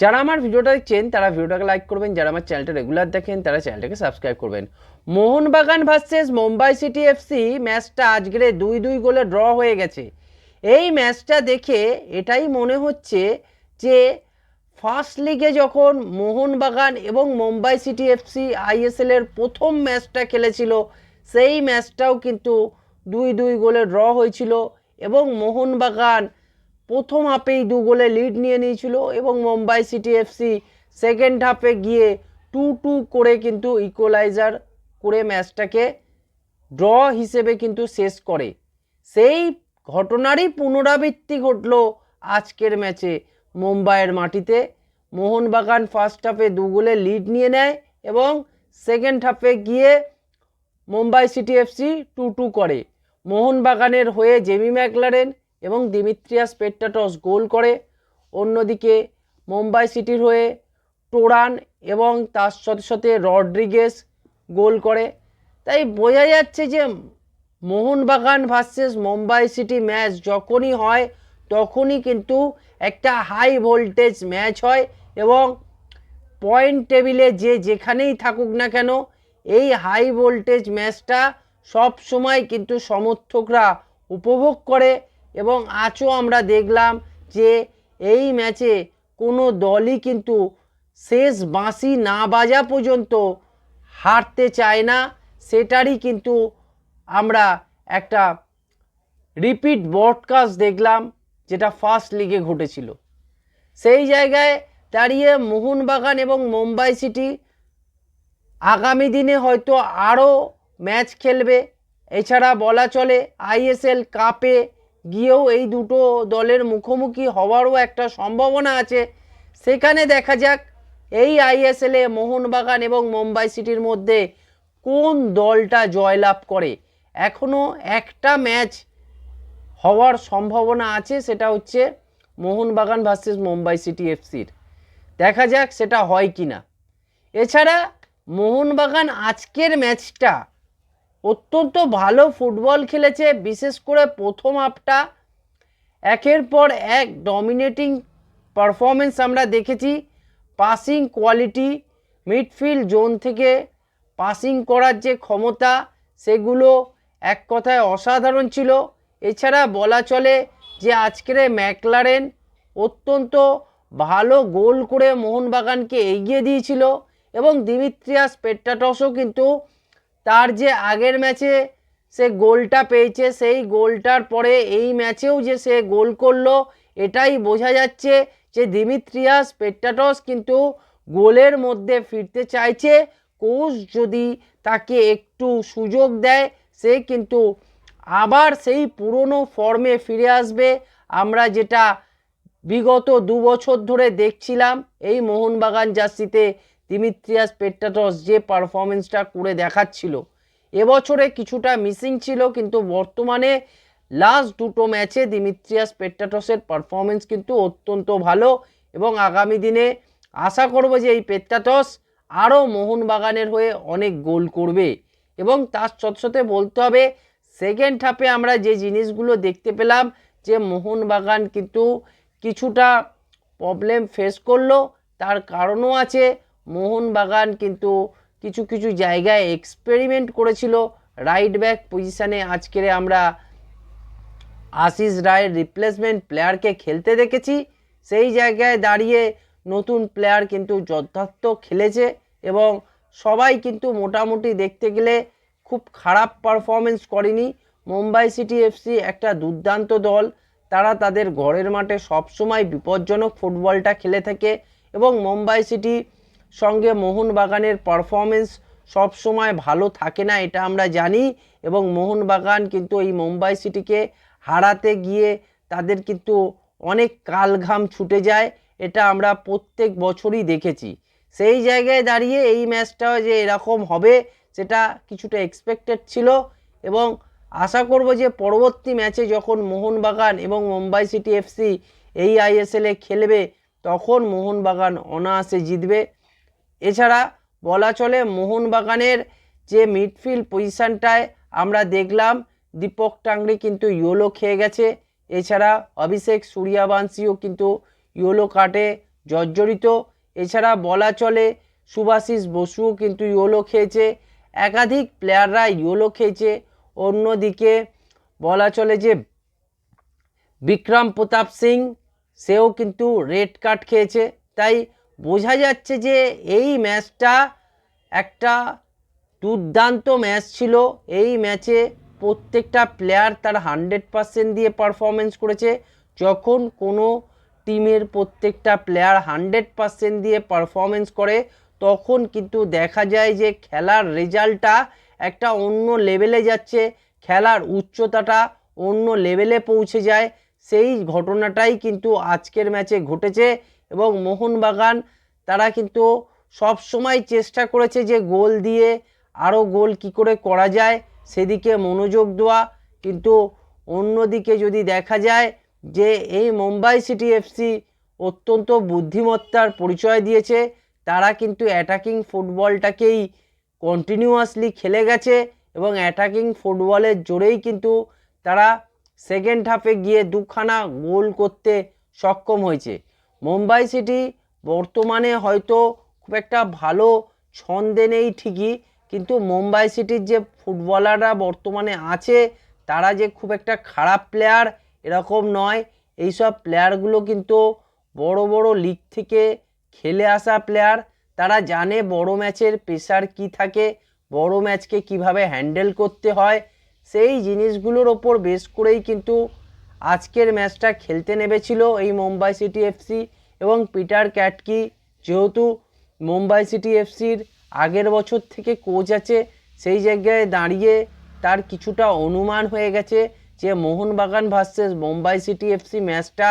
যারা আমার ভিডিওটা দেখছেন, তারা ভিডিওটাকে লাইক করবেন, যারা আমার চ্যানেলটা রেগুলার দেখেন, তারা চ্যানেলটাকে সাবস্ক্রাইব করবেন। Mohun Bagan versus Mumbai city FC ম্যাচটা আজকের দুই দুই গোলে ড্র হয়ে গেছে। এই ম্যাচটা দেখে এটাই মনে হচ্ছে যে ফার্স্ট লিগে যখন মোহনবাগান এবং মুম্বাই সিটি এফসি আইএসএল এর প্রথম ম্যাচটা খেলেছিল, সেই ম্যাচটাও কিন্তু দুই দুই গোলে ড্র হয়েছিল এবং মোহনবাগান প্রথম হাফেই দু গোলে লিড নিয়ে নিয়েছিল এবং মুম্বাই সিটি এফসি সেকেন্ড হাফে গিয়ে টু টু করে কিন্তু ইকুয়ালাইজার করে ম্যাচটাকে ড্র হিসেবে কিন্তু শেষ করে। সেই ঘটনারই পুনরাবৃত্তি ঘটল আজকের ম্যাচে মুম্বাইয়ের মাটিতে। মোহনবাগান ফার্স্ট হাফে দু গোলে লিড নিয়ে নেয় এবং সেকেন্ড হাফে গিয়ে Mumbai City FC two two করে। মোহনবাগানের হয়ে জেমি ম্যাকলারেন এবং দিমিত্রিয়াস পেট্টাটস গোল করে। অন্যদিকে মুম্বাই সিটির হয়ে টোরান এবং তার সাথে সাথে রড্রিগেস গোল করে। তাই বোঝা যাচ্ছে যে Mohun Bagan versus Mumbai city match যখনই হয়, তখনই কিন্তু একটা হাই ভোল্টেজ ম্যাচ হয় এবং পয়েন্ট টেবিলে যে যেখানেই থাকুক না কেন, এই হাই ভোল্টেজ ম্যাচটা সব সময় কিন্তু সমর্থকরা উপভোগ করে। এবং আজও আমরা দেখলাম যে এই ম্যাচে কোনো দলই কিন্তু শেষ বাঁশি না বাজা পর্যন্ত হারতে চায় না। সেটারই কিন্তু আমরা একটা রিপিট ব্রডকাস্ট দেখলাম, যেটা ফার্স্ট লিগে ঘটেছিল। সেই জায়গায় দাঁড়িয়ে মোহনবাগান এবং মুম্বাই সিটি আগামী দিনে হয়তো আরও ম্যাচ খেলবে। এছাড়া বলা চলে আইএসএল কাপে গিয়েও এই দুটো দলের মুখোমুখি হওয়ারও একটা সম্ভাবনা আছে। সেখানে দেখা যাক এই আইএসএলে মোহনবাগান এবং মুম্বাই সিটির মধ্যে কোন দলটা জয়লাভ করে। এখনও একটা ম্যাচ হওয়ার সম্ভাবনা আছে, সেটা হচ্ছে মোহনবাগান ভার্সেস মুম্বাই সিটি এফসির। দেখা যাক সেটা হয় কি না এছাড়া মোহনবাগান আজকের ম্যাচটা অত্যন্ত ভালো ফুটবল খেলেছে, বিশেষ করে প্রথম হাফটা একের পর এক ডমিনেটিং পারফরমেন্স আমরা দেখেছি। পাসিং কোয়ালিটি মিডফিল্ড জোন থেকে পাসিং করার যে ক্ষমতা, সেগুলো এক কথায় অসাধারণ ছিল। এছাড়া বলা চলে যে আজকের ম্যাকলারেন অত্যন্ত ভালো গোল করে মোহনবাগানকে এগিয়ে দিয়েছিল এবং দিমিত্রিয়াস পেট্টাটসও কিন্তু তার যে আগের ম্যাচে সে গোলটা পেয়েছে, সেই গোলটার পরে এই ম্যাচেও যে সে গোল করল, এটাই বোঝা যাচ্ছে যে দিমিত্রিয়াস পেট্টাটস কিন্তু গোলের মধ্যে ফিরতে চাইছে। কোচ যদি তাকে একটু সুযোগ দেয়, সে কিন্তু আবার সেই পুরনো ফর্মে ফিরে আসবে। আমরা যেটা বিগত দু বছর ধরে দেখছিলাম, এই মোহনবাগান জার্সিতে দিমিত্রিয়াস পেট্টাটস যে পারফরমেন্সটা করে দেখাচ্ছিল, এবছরে কিছুটা মিসিং ছিল, কিন্তু বর্তমানে লাস্ট দুটো ম্যাচে দিমিত্রিয়াস পেট্টাটসের পারফরমেন্স কিন্তু অত্যন্ত ভালো এবং আগামী দিনে আশা করব যে এই পেট্টাটস আরও মোহনবাগানের হয়ে অনেক গোল করবে এবং তার সাথে বলতে হবে সেকেন্ড হাফে আমরা যে জিনিসগুলো দেখতে পেলাম যে মোহনবাগান কিন্তু কিছুটা প্রবলেম ফেস করল, তার কারণও আছে মোহনবাগান কিন্তু কিছু কিছু জায়গায় এক্সপেরিমেন্ট করেছিল। রাইট ব্যাক পজিশানে আজকের আমরা আশিস রায়ের রিপ্লেসমেন্ট প্লেয়ারকে খেলতে দেখেছি। সেই জায়গায় দাঁড়িয়ে নতুন প্লেয়ার কিন্তু যথার্থ খেলেছে এবং সবাই কিন্তু মোটামুটি দেখতে গেলে খুব খারাপ পারফরমেন্স করেনি। মুম্বাই সিটি এফসি একটা দুর্দান্ত দল। তারা তাদের ঘরের মাঠে সবসময় বিপজ্জনক ফুটবলটা খেলে থাকে এবং মুম্বাই সিটি সঙ্গে মোহনবাগানের পারফরমেন্স সবসময় ভালো থাকে না, এটা আমরা জানি। এবং মোহনবাগান কিন্তু এই মুম্বাই সিটিকে হারাতে গিয়ে তাদের কিন্তু অনেক কালঘাম ছুটে যায়, এটা আমরা প্রত্যেক বছরই দেখেছি। সেই জায়গায় দাঁড়িয়ে এই ম্যাচটা যে এরকম হবে, সেটা কিছুটা এক্সপেক্টেড ছিল। এবং আশা করব যে পরবর্তী ম্যাচে যখন মোহনবাগান এবং মুম্বাই সিটি এফসি এই আইএসএলে খেলবে, তখন মোহনবাগান অনায়াসে জিতবে। এছাড়া বলা চলে মোহনবাগানের যে মিডফিল্ড পজিশানটায় আমরা দেখলাম দীপক টাংরি কিন্তু ইয়োলো খেয়ে গেছে। এছাড়া অভিষেক সূর্যাবংশীও কিন্তু ইয়োলো কার্ডে জর্জরিত। এছাড়া বলা চলে সুভাশিস বসুও কিন্তু ইয়োলো খেয়েছে। একাধিক প্লেয়াররা ইয়োলো খেয়েছে। অন্যদিকে বলা চলে যে বিক্রম প্রতাপ সিং, সেও কিন্তু রেড কার্ড খেয়েছে। তাই বোঝা যাচ্ছে যে এই ম্যাচটা একটা দুর্দান্ত ম্যাচ ছিল। এই ম্যাচে প্রত্যেকটা প্লেয়ার তার হান্ড্রেড পার্সেন্ট দিয়ে পারফরমেন্স করেছে। যখন কোনো টিমের প্রত্যেকটা প্লেয়ার হান্ড্রেড পার্সেন্ট দিয়ে পারফরমেন্স করে, তখন কিন্তু দেখা যায় যে খেলার রেজাল্টটা একটা অন্য লেভেলে যাচ্ছে, খেলার উচ্চতাটা অন্য লেভেলে পৌঁছে যায়। সেই ঘটনাটাই কিন্তু আজকের ম্যাচে ঘটেছে। এবং মোহনবাগান, তারা কিন্তু সব সময় চেষ্টা করেছে যে গোল দিয়ে আরও গোল কি করে করা যায়, সেদিকে মনোযোগ দেওয়া। কিন্তু অন্যদিকে যদি দেখা যায় যে এই মুম্বাই সিটি এফসি অত্যন্ত বুদ্ধিমত্তার পরিচয় দিয়েছে, তারা কিন্তু অ্যাটাকিং ফুটবলটাকেই কন্টিনিউয়াসলি খেলে গেছে এবং অ্যাটাকিং ফুটবলের জোরেই কিন্তু তারা সেকেন্ড হাফে গিয়ে দুখানা গোল করতে সক্ষম হয়েছে। মুম্বাই সিটি বর্তমানে হয়তো খুব একটা ভালো ছন্দে নেই ঠিকই, কিন্তু মুম্বাই সিটির যে ফুটবলাররা বর্তমানে আছে, তারা যে খুব একটা খারাপ প্লেয়ার এরকম নয়। এইসব প্লেয়ারগুলো কিন্তু বড় বড় লিগ থেকে খেলে আসা প্লেয়ার তারা জানে বড় ম্যাচের প্রেশার কি থাকে, বড় ম্যাচকে কীভাবে হ্যান্ডেল করতে হয়। সেই জিনিসগুলোর ওপর বেস করেই কিন্তু আজকের ম্যাচটা খেলতে নেমেছিল এই মুম্বাই সিটি এফসি এবং পিটার ক্যাটকি। যেহেতু মুম্বাই সিটি এফসির আগের বছর থেকে কোচ আছে, সেই জায়গায় দাঁড়িয়ে তার কিছুটা অনুমান হয়ে গেছে যে Mohun Bagan versus Mumbai city FC ম্যাচটা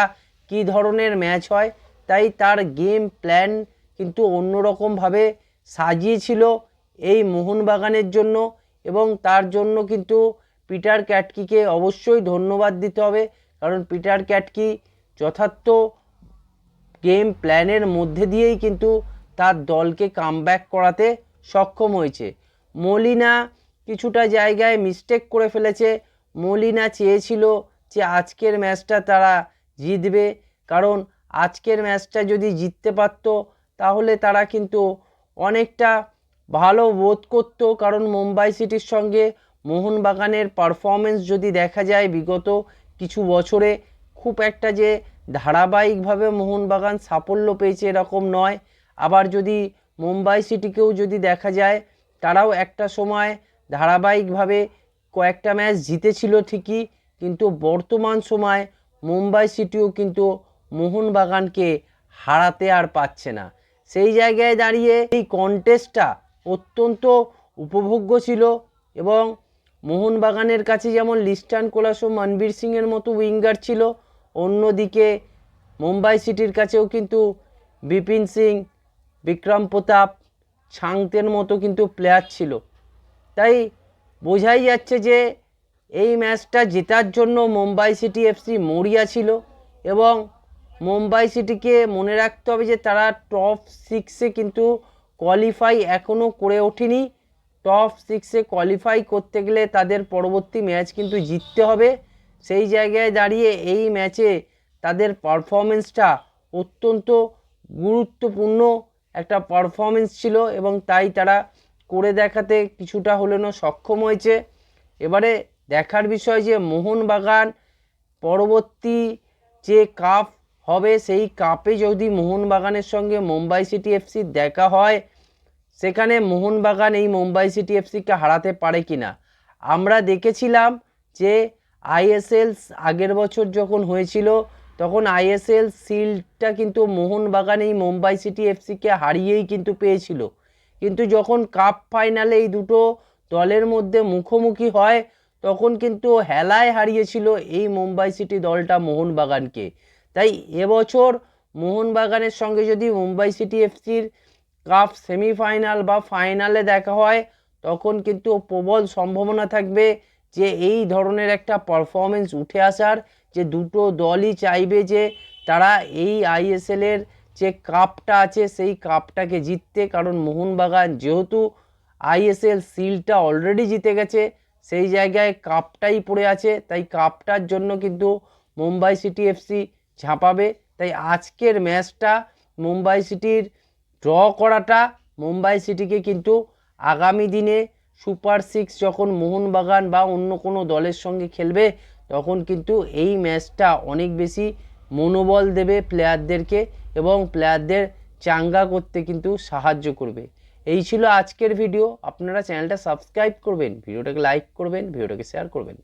কী ধরনের ম্যাচ হয়। তাই তার গেম প্ল্যান কিন্তু অন্যরকমভাবে সাজিয়েছিল এই মোহনবাগানের জন্য এবং তার জন্য কিন্তু পিটার ক্যাটকিকে অবশ্যই ধন্যবাদ দিতে হবে, কারণ পিটার ক্যাটকি যথার্থ গেম প্ল্যানের মধ্যে দিয়েই কিন্তু তার দলকে কামব্যাক করাতে সক্ষম হয়েছে। মলিনা কিছুটা জায়গায় মিস্টেক করে ফেলেছে। মলিনা চেয়েছিল যে আজকের ম্যাচটা তারা জিতবে, কারণ আজকের ম্যাচটা যদি জিততে পারতো, তাহলে তারা কিন্তু অনেকটা ভালো বোধ করতো, কারণ মুম্বাই সিটির সঙ্গে মোহনবাগানের পারফরমেন্স যদি দেখা যায় বিগত কিছু বছরে, খুব একটা যে ধারাবাহিকভাবে মোহনবাগান সাফল্য পেয়েছে এরকম নয়। আবার যদি মুম্বাই সিটিকেও যদি দেখা যায়, তারাও একটা সময় ধারাবাহিকভাবে কয়েকটা ম্যাচ জিতেছিল ঠিকই, কিন্তু বর্তমান সময় মুম্বাই সিটিও কিন্তু মোহনবাগানকে হারাতে আর পাচ্ছে না। সেই জায়গায় দাঁড়িয়ে এই কন্টেস্টটা অত্যন্ত উপভোগ্য ছিল এবং মোহনবাগানের কাছে যেমন লিস্টান কোলাসো মনবীর সিংয়ের মতো উইঙ্গার ছিল, অন্যদিকে মুম্বাই সিটির কাছেও কিন্তু বিপিন সিং, বিক্রম প্রতাপ, ছাংতের মতো কিন্তু প্লেয়ার ছিল। তাই বোঝাই যাচ্ছে যে এই ম্যাচটা জেতার জন্য মুম্বাই সিটি এফসি মরিয়া ছিল এবং মুম্বাই সিটিকে মনে রাখতে হবে যে তারা টপ সিক্সে কিন্তু কোয়ালিফাই এখনও করে ওঠেনি। টপ সিক্সে কোয়ালিফাই করতে গেলে তাদের পরবর্তী ম্যাচ কিন্তু জিততে হবে। সেই জায়গায় দাঁড়িয়ে এই ম্যাচে তাদের পারফরমেন্সটা অত্যন্ত গুরুত্বপূর্ণ একটা পারফরমেন্স ছিল এবং তাই তারা করে দেখাতে কিছুটা হলেও সক্ষম হয়েছে। এবারে দেখার বিষয় যে মোহনবাগান পরবর্তী যে কাপ হবে, সেই কাপে যদি মোহনবাগানের সঙ্গে মুম্বাই সিটি এফসি দেখা হয় সেখানে মোহনবাগান এই মুম্বাই সিটি এফসিকে হারাতে পারে কি না আমরা দেখেছিলাম যে আইএসএল আগের বছর যখন হয়েছিল, তখন আইএসএল সিলটা কিন্তু মোহনবাগান এই মুম্বাই সিটি এফসিকে হারিয়েই কিন্তু পেয়েছিল। কিন্তু যখন কাপ ফাইনালে এই দুটো দলের মধ্যে মুখোমুখি হয়, তখন কিন্তু হেলায় হারিয়েছিল এই মুম্বাই সিটি দলটা মোহনবাগানকে। তাই এবছর মোহনবাগানের সঙ্গে যদি মুম্বাই সিটি এফসির কাপ সেমিফাইনাল বা ফাইনালে দেখা হয়, তখন কিন্তু প্রবল সম্ভাবনা থাকবে যে এই ধরনের একটা পারফরমেন্স উঠে আসার, যে দুটো দলই চাইবে যে তারা এই আইএসএলের যে কাপটা আছে, সেই কাপটাকে জিততে। কারণ মোহনবাগান যেহেতু আইএসএল সিলটা অলরেডি জিতে গেছে, সেই জায়গায় কাপটাই পড়ে আছে। তাই কাপটার জন্য কিন্তু মুম্বাই সিটি এফসি ঝাঁপাবে। তাই আজকের ম্যাচটা মুম্বাই সিটির ড্র করাটা মুম্বাই সিটিকে কিন্তু আগামী দিনে সুপার সিক্স যখন মোহনবাগান বা অন্য কোনো দলের সঙ্গে খেলবে, তখন কিন্তু এই ম্যাচটা অনেক বেশি মনোবল দেবে প্লেয়ারদেরকে এবং প্লেয়ারদের চাঙ্গা করতে কিন্তু সাহায্য করবে। এই ছিল আজকের ভিডিও। আপনারা চ্যানেলটা সাবস্ক্রাইব করবেন, ভিডিওটাকে লাইক করবেন, ভিডিওটাকে শেয়ার করবেন।